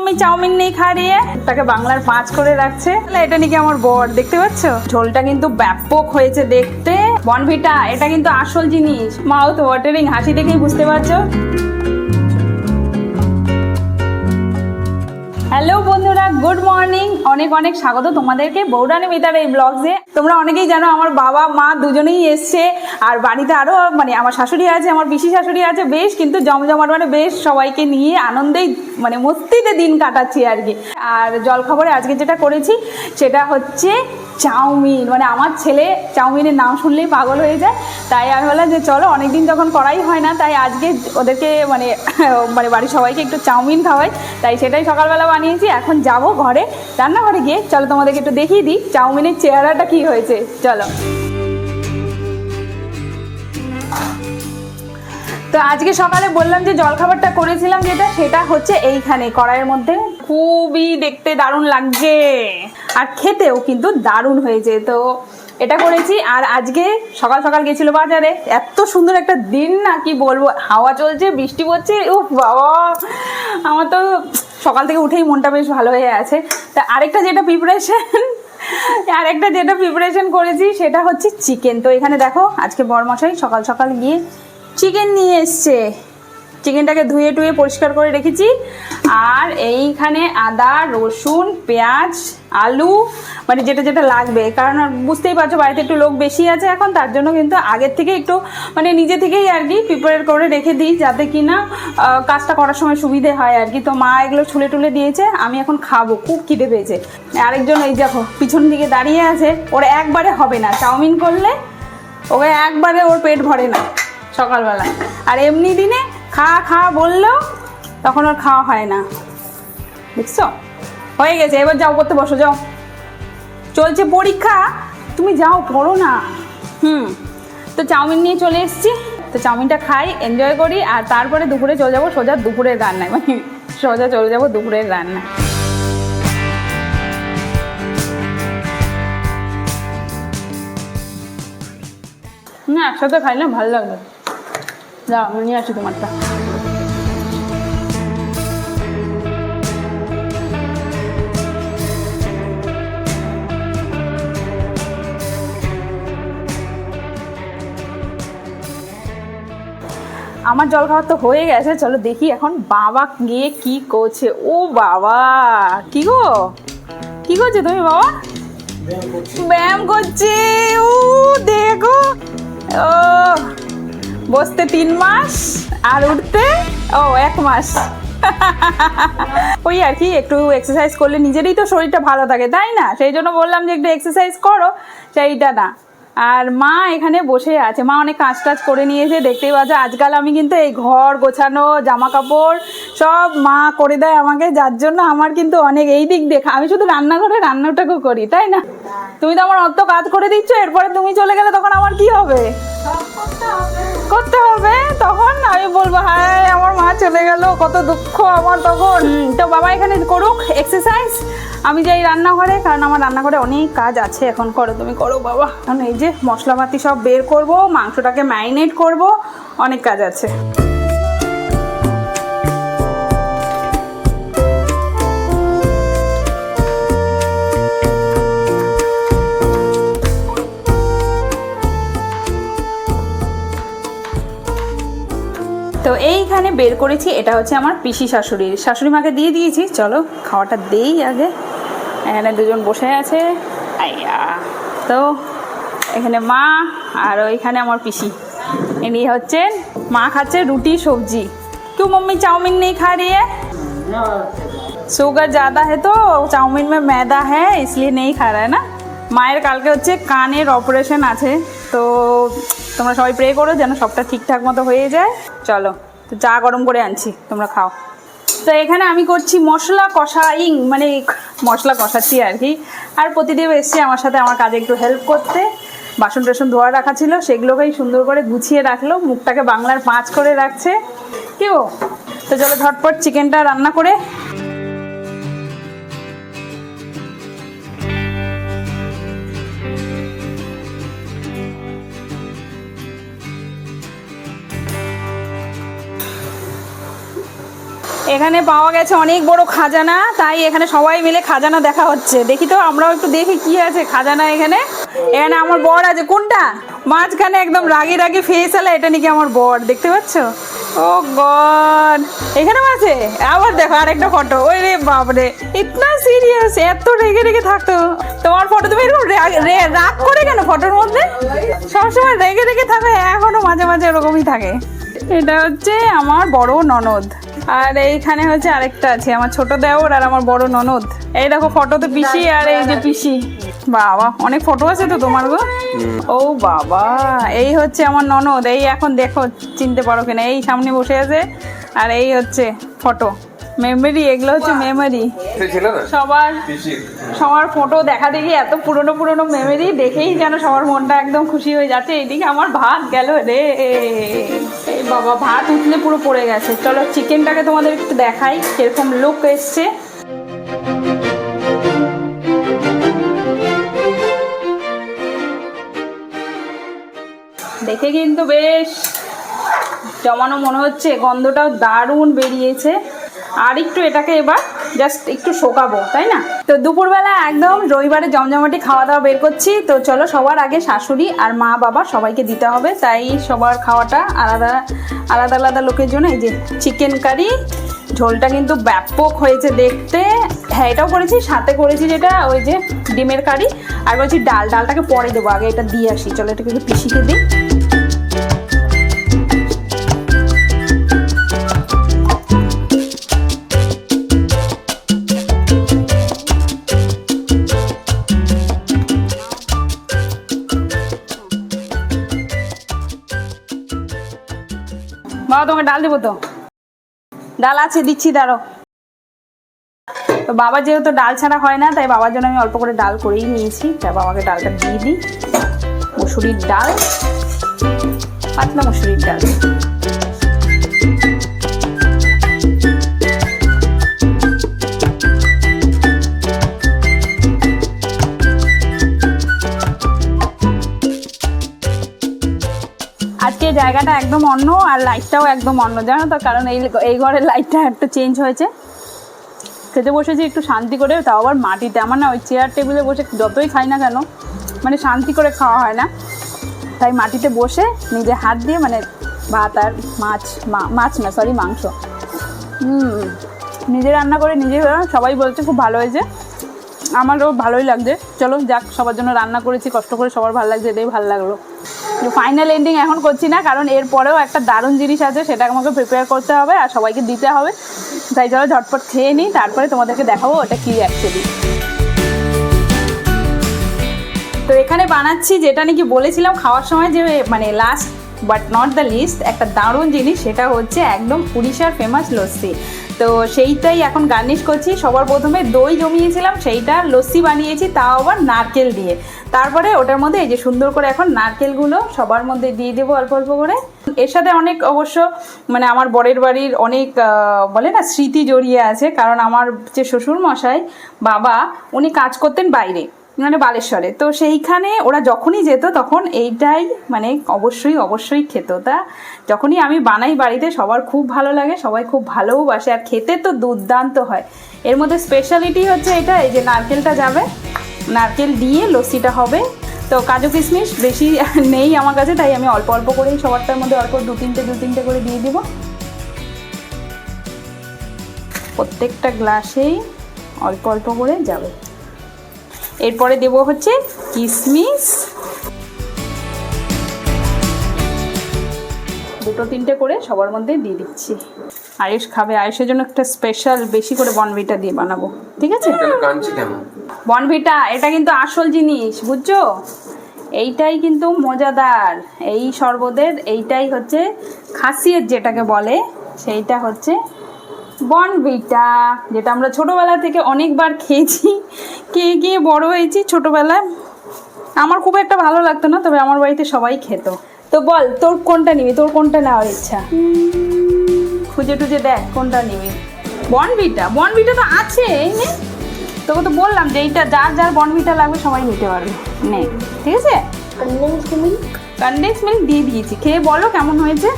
Mummy chowmein নেই খা রিয়ে তাকে বাংলার পাঁচ করে রাখছে। এটা নাকি আমার বর, দেখতে পাচ্ছ? ঝোলটা কিন্তু ব্যাপক হয়েছে দেখতে। বনভিটা, এটা কিন্তু আসল জিনিস। মাউথ ওয়াটারিং, হাসি দেখেই বুঝতে পারছ? হ্যালো বন্ধুরা গুড মর্নিং অনেক অনেক স্বাগত তোমাদেরকে বৌরানি মিতার এই ব্লগসে তোমরা অনেকেই জানো আমার বাবা, মা দুজনেই এসছে। আর বাড়িতে আরও মানে আমার শাশুড়ি আছে, আমার পিসি শাশুড়ি আছে, বেশ কিন্তু জমজমাট মানে বেশ সবাইকে নিয়ে আনন্দেই মানে মস্তিতে দিন কাটাচ্ছি আর কি। আর জলখাবারে আজকে যেটা করেছি, সেটা হচ্ছে চাউমিন। মানে আমার ছেলে চাউমিনের নাম শুনলেই পাগল হয়ে যায়। তাই আমি বললাম যে চলো, অনেকদিন যখন করাই হয় না, তাই আজকে ওদেরকে মানে মানে বাড়ির সবাইকে একটু চাউমিন খাওয়াই। তাই সেটাই সকালবেলা বানিয়েছি, এখন যাব ঘরে। রান্নাঘরে গিয়ে, চলো তোমাদেরকে একটু দেখিয়ে দিই, চাউমিনের চেহারাটা কি হয়েছে। চলো। তো আজকে সকালে বললাম যে জলখাবারটা করেছিলাম যেটা, সেটা হচ্ছে এইখানে, কড়াইয়ের মধ্যে। খুবই দেখতে দারুণ লাগছে। আর খেতেও কিন্তু দারুণ হয়েছে। তো এটা করেছি, আর আজকে সকাল সকাল গেছিল বাজারে। এত সুন্দর একটা দিন, না কি বলব, হাওয়া চলছে, বৃষ্টি পড়ছে ও বাবা! আমার তো সকাল থেকে উঠেই মনটা বেশ ভালো হয়ে আছে। তা আরেকটা যেটা প্রিপারেশন আরেকটা যেটা প্রিপারেশন করেছি সেটা হচ্ছে চিকেন তো এখানে দেখো, আজকে বরমশাই সকাল সকাল গিয়ে চিকেন নিয়ে এসছে। চিকেনটাকে ধুয়ে টুয়ে পরিষ্কার করে রেখেছি। আর এইখানে আদা, রসুন, পেঁয়াজ, আলু মানে যেটা যেটা লাগবে। কারণ বুঝতেই পারছ, বাড়িতে একটু লোক বেশি আছে এখন, তার জন্য কিন্তু আগের থেকে একটু মানে নিজে থেকেই আর কি প্রিপেয়ার করে রেখে দিই, যাতে কি না কাজটা করার সময় সুবিধে হয় আর কি। তো মা এগুলো ছুলে টুলে দিয়েছে, আমি এখন খাব, খুব খিদে পেয়েছে। আরেকজন এই দেখো, পিছন দিকে দাঁড়িয়ে আছে, ওর একবারে হবে না। চাউমিন করলে ওকে একবারে ওর পেট ভরে না সকালবেলা। আর এমনি দিনে খা খা বললেও তখন ওর খাওয়া হয় না। দেখছ? হয়ে গেছে, এবার যাও করতে বসো, যাও। চলছে পরীক্ষা, তুমি যাও, পড়ো না। হুম, তো চাউমিন নিয়ে চলে এসেছি। তো চাউমিনটা খাই এনজয় করি, আর তারপরে দুপুরে চলে যাব সোজা দুপুরের রান্নায়। মানে সোজা চলে যাব দুপুরের রান্নায়। না, একসাথে খাই না, ভালো লাগবে নিয়ে আসি তোমারটা। আমার জল খাওয়া তো হয়ে গেছে, চলো দেখি এখন বাবা গিয়ে কি করছে। ও বাবা, কি গো? কি করছে তুমি বাবা? ব্যায়াম করছে। ও, দেখো। ও বসতে তিন মাস আর উঠতে, ও, এক মাস। ওই আর কি, একটু এক্সারসাইজ করলে নিজেরই তো শরীরটা ভালো থাকে, তাই না? সেই জন্য বললাম যে একটু এক্সারসাইজ করো, সেইটা না। আর মা এখানে বসে আছে। মা অনেক কাজ টাজ করে নিয়েছে, দেখতেই পাচ্ছ, আজকাল আমি কিন্তু এই ঘর গোছানো জামা কাপড় সব মা করে দেয় আমাকে, যার জন্য আমার কিন্তু অনেক এই দিক দেখা আমি শুধু রান্নাঘরে রান্নাটাকেও করি, তাই না? তুমি তো আমার অত কাজ করে দিচ্ছ, এরপরে তুমি চলে গেলে তখন আমার কি হবে। করতে হবে তখন আমি বলব হায় আমার মা চলে গেল কত দুঃখ আমার তখন। তো বাবা এখানে করুক এক্সারসাইজ আমি যাই রান্নাঘরে কারণ আমার রান্নাঘরে অনেক কাজ আছে এখন করো তুমি করো বাবা। কারণ এই যে মশলাপাতি সব বের করব মাংসটাকে ম্যারিনেট করব অনেক কাজ আছে। তো এইখানে বের করেছি এটা হচ্ছে আমার পিসি শাশুড়ির শাশুড়ি মাকে দিয়ে দিয়েছি চলো খাওয়াটা দেই আগে এখানে দুজন বসে আছে আইয়া তো এখানে মা আর ওইখানে আমার পিসি ইনি হচ্ছে মা খাচ্ছে রুটি সবজি क्यों मम्मी चाउमीन नहीं खा रही है शुगर ज़्यादा है तो চাউমিন में मैदा है इसलिए नहीं खा रहा है ना মায়ের কালকে হচ্ছে কানের অপারেশন আছে তো তোমরা সবাই প্রে করো যেন সবটা ঠিকঠাক মতো হয়ে যায়। চলো, তো চা গরম করে আনছি, তোমরা খাও। তো এখানে আমি করছি মশলা কষাইং মানে মশলা কষাচ্ছি আর কি। আর প্রতিদেব এসছে আমার সাথে আমার কাজে একটু হেল্প করতে। বাসন টাসন ধোয়া রাখা ছিল, সেগুলোকেই সুন্দর করে গুছিয়ে রাখল। মুখটাকে বাংলার পাঁচ করে রাখছে। কি তো চলো ঝটপট চিকেনটা রান্না করে এখানে পাওয়া গেছে অনেক বড় খাজানা, তাই এখানে সবাই মিলে খাজানা দেখা হচ্ছে। দেখি তো, আমরাও একটু দেখি কি আছে খাজানা এখানে। এখানে আমার বর আছে, কোনটা? মাঝখানে একদম রাগি রাগি ফেস আলা, এটা নাকি আমার বর, দেখতে পাচ্ছ? Oh God! এখানেও আছে? আবার দেখো, আরেকটা ফটো ওই রে বাপরে, ইতনা সিরিয়াস এত রেগে রেগে থাকতো। তোমার ফটো তুমি এরকম রাগ করে কেন ফটোর মধ্যে? সবসময় রেগে রেগে থাকে, এখনও মাঝে মাঝে এরকমই থাকে। এটা হচ্ছে আমার বড় ননদ। আর এইখানে হচ্ছে আরেকটা আছে আমার ছোট দেওর আর আমার বড় ননদ। এই দেখো ফটো তো পিসি আর এই যে পিসি। বাবা অনেক ফটো আছে তো তোমার গো? ও বাবা এই হচ্ছে আমার ননদ এই এখন দেখো চিনতে পারো কিনা এই সামনে বসে আছে আর এই হচ্ছে ফটো। মেমোরি এগুলো হচ্ছে মেমোরি সবার সবার ফটো দেখা দেখি এত পুরনো পুরনো মেমোরি দেখেই যেন সবার মনটা একদম খুশি হয়ে যাচ্ছে। এইদিকে আমার ভাত গেল রে। এই বাবা ভাত উঠলে পুরো পড়ে গেছে। চলো চিকেনটাকে তোমাদের একটু দেখাই কীরকম লুক এসছে। দেখে কিন্তু বেশ জমানো মনে হচ্ছে গন্ধটাও দারুণ বেরিয়েছে। আর একটু এটাকে এবার জাস্ট একটু শোকাবো, তাই না? তো দুপুরবেলা একদম রবিবারে জমজমাটি খাওয়া দাওয়া বের করছি, তো চলো সবার আগে শাশুড়ি আর মা বাবা সবাইকে দিতে হবে, তাই সবার খাওয়াটা আলাদা আলাদা আলাদা লোকের জন্য। এই যে চিকেন কারি ঝোলটা কিন্তু ব্যাপক হয়েছে দেখতে। হ্যাঁ এটাও করেছি, সাথে করেছি যেটা ওই যে ডিমের কারি আর বলছি ডাল, ডালটাকে পরে দেবো, আগে এটা দিয়ে আসি। চলো এটাকে একটু পিসিতে দিই। বাবা তোমাকে ডাল দেবো তো। ডাল আছে, দিচ্ছি দাঁড়ো তো বাবা যেহেতু ডাল ছাড়া হয় না, তাই বাবার জন্য আমি অল্প করে ডাল করেই নিয়েছি। তাই বাবাকে ডালটা দিয়ে দিই। মুসুরির ডাল, পাতলা মুসুরির ডাল। আজকে জায়গাটা একদম অন্য আর লাইটটাও একদম অন্য, জানো তো? কারণ এই এই ঘরের লাইটটা একটু চেঞ্জ হয়েছে। খেতে বসেছি একটু শান্তি করে, তাও আবার মাটিতে। আমার না ওই চেয়ার টেবিলে বসে যতই খাই না কেন মানে শান্তি করে খাওয়া হয় না। তাই মাটিতে বসে নিজে হাত দিয়ে মানে ভাত আর মাছ মাছ না সরি মাংস। হুম, নিজে রান্না করে নিজে সবাই বলছে খুব ভালো হয়েছে। আমারও ভালোই লাগছে। চলো যাক, সবার জন্য রান্না করেছি, কষ্ট করে সবার ভালো লাগছে, এটাই ভালো লাগল। ফাইনাল এন্ডিং এখন করছি না, কারণ এরপরেও একটা দারুণ জিনিস আছে, সেটা আমাকে প্রিপেয়ার করতে হবে আর সবাইকে দিতে হবে। তাই চলো ঝটপট খেয়ে নিই, তারপরে তোমাদেরকে দেখাবো ওটা কি অ্যাকচুয়ালি তো এখানে বানাচ্ছি যেটা নাকি বলেছিলাম খাওয়ার সময় যে মানে last but not the least একটা দারুণ জিনিস, সেটা হচ্ছে একদম উড়িষ্যার ফেমাস লস্যি। তো সেইটাই এখন গার্নিশ করছি। সবার প্রথমে দই জমিয়েছিলাম, সেইটা লস্যি বানিয়েছি, তাও আবার নারকেল দিয়ে। তারপরে ওটার মধ্যে এই যে সুন্দর করে এখন নারকেলগুলো সবার মধ্যে দিয়ে দেবো অল্প অল্প করে। এর সাথে অনেক অবশ্য মানে আমার বরের বাড়ির অনেক বলে না, স্মৃতি জড়িয়ে আছে। কারণ আমার যে শ্বশুর মশাই বাবা, উনি কাজ করতেন বাইরে। মানে বালেশ্বরে। তো সেইখানে ওরা যখনই যেত তখন এইটাই মানে অবশ্যই অবশ্যই খেত। তা যখনই আমি বানাই বাড়িতে সবার খুব ভালো লাগে, সবাই খুব ভালোবাসে আর খেতে তো দুর্দান্ত হয়। এর মধ্যে স্পেশালিটি হচ্ছে এটা, এই যে নারকেলটা যাবে। নারকেল দিয়ে লস্যিটা হবে। তো কাজু কিশমিশ বেশি নেই আমার কাছে, তাই আমি অল্প অল্প করেই সবারটার মধ্যে অল্প দু তিনটে দু তিনটে করে দিয়ে দিব। প্রত্যেকটা গ্লাসেই অল্প অল্প করে যাবে। এরপরে দেব হচ্ছে কিশমিশ দুটো তিনটে করে সবার মধ্যে দিয়ে দিচ্ছি। আয়ুষ খাবে আয়ুষের জন্য একটা স্পেশাল বেশি করে বনভিটা দিয়ে বানাবো। ঠিক আছে? বনভিটা এটা কিন্তু আসল জিনিস বুঝছ? এইটাই কিন্তু মজাদার। এই শরবতের এইটাই হচ্ছে খাসিয়ত যেটাকে বলে সেইটা হচ্ছে বনভিটা যেটা আমরা ছোটোবেলা থেকে অনেকবার খেয়েছি খেয়ে গিয়ে বড় হয়েছি ছোটোবেলায়। আমার খুব একটা ভালো লাগতো না তবে আমার বাড়িতে সবাই খেত। তো বল তোর কোনটা নিবি? তোর কোনটা নেওয়ার ইচ্ছা? খুঁজে টুজে দেখ কোনটা নিবি? বনভিটা বনভিটা তো আছে তোকে তো বললাম যে এইটা যার যার বনভিটা লাগবে সবাই নিতে পারবে। নে ঠিক আছে? কনডেন্স মিল্ক দিয়ে দিয়েছি। খেয়ে বলো কেমন হয়েছে?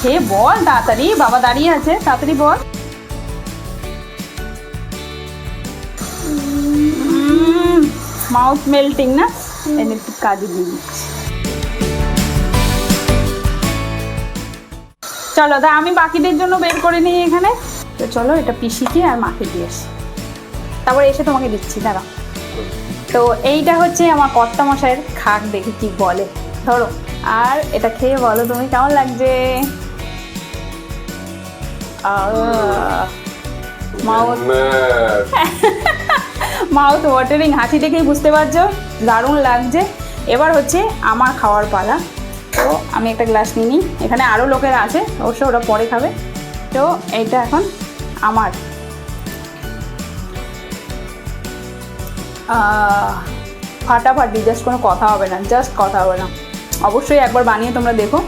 খেয়ে বল, তাড়াতাড়ি, বাবা দাঁড়িয়ে আছে, তাড়াতাড়ি বল। মাউথ মেল্টিং না? এনে একটু কাজে দিয়ে চলো, তা আমি বাকিদের জন্য বের করে নিই এখানে। তো চলো, এটা পিসিকে আর মাকে দিয়ে আসি। তারপরে এসে তোমাকে দিচ্ছি দাঁড়া তো এইটা হচ্ছে আমার কর্তা মশাইয়ের খাক, দেখে কি বলে। ধরো, আর এটা খেয়ে বলো তুমি, কেমন লাগছে? মাউথ মাউথ ওয়াটারিং হাসি দেখেই বুঝতে পারছ দারুণ লাগছে। এবার হচ্ছে আমার খাওয়ার পালা। তো আমি একটা গ্লাস নিয়ে নিই। এখানে আরও লোকের আছে অবশ্য ওরা পরে খাবে। তো এইটা এখন আমার। ফাটাফাটি জাস্ট কোনো কথা হবে না জাস্ট কথা হবে না। অবশ্যই একবার বানিয়ে তোমরা দেখো।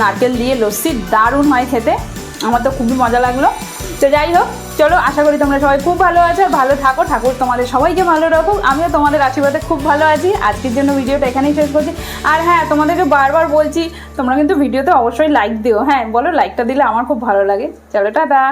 নারকেল দিয়ে লস্যি দারুণ হয় খেতে। আমার তো খুবই মজা লাগল। তো যাই হোক, চলো, আশা করি তোমরা সবাই খুব ভালো আছো, ভালো থাকো। ঠাকুর তোমাদের সবাইকে ভালো রাখো আমিও তোমাদের আশীর্বাদে খুব ভালো আছি। আজকের জন্য ভিডিওটা এখানেই শেষ করছি। আর হ্যাঁ তোমাদেরকে বারবার বলছি, তোমরা কিন্তু ভিডিওতে অবশ্যই লাইক দিও। হ্যাঁ বলো লাইকটা দিলে আমার খুব ভালো লাগে। চলো, টাটা।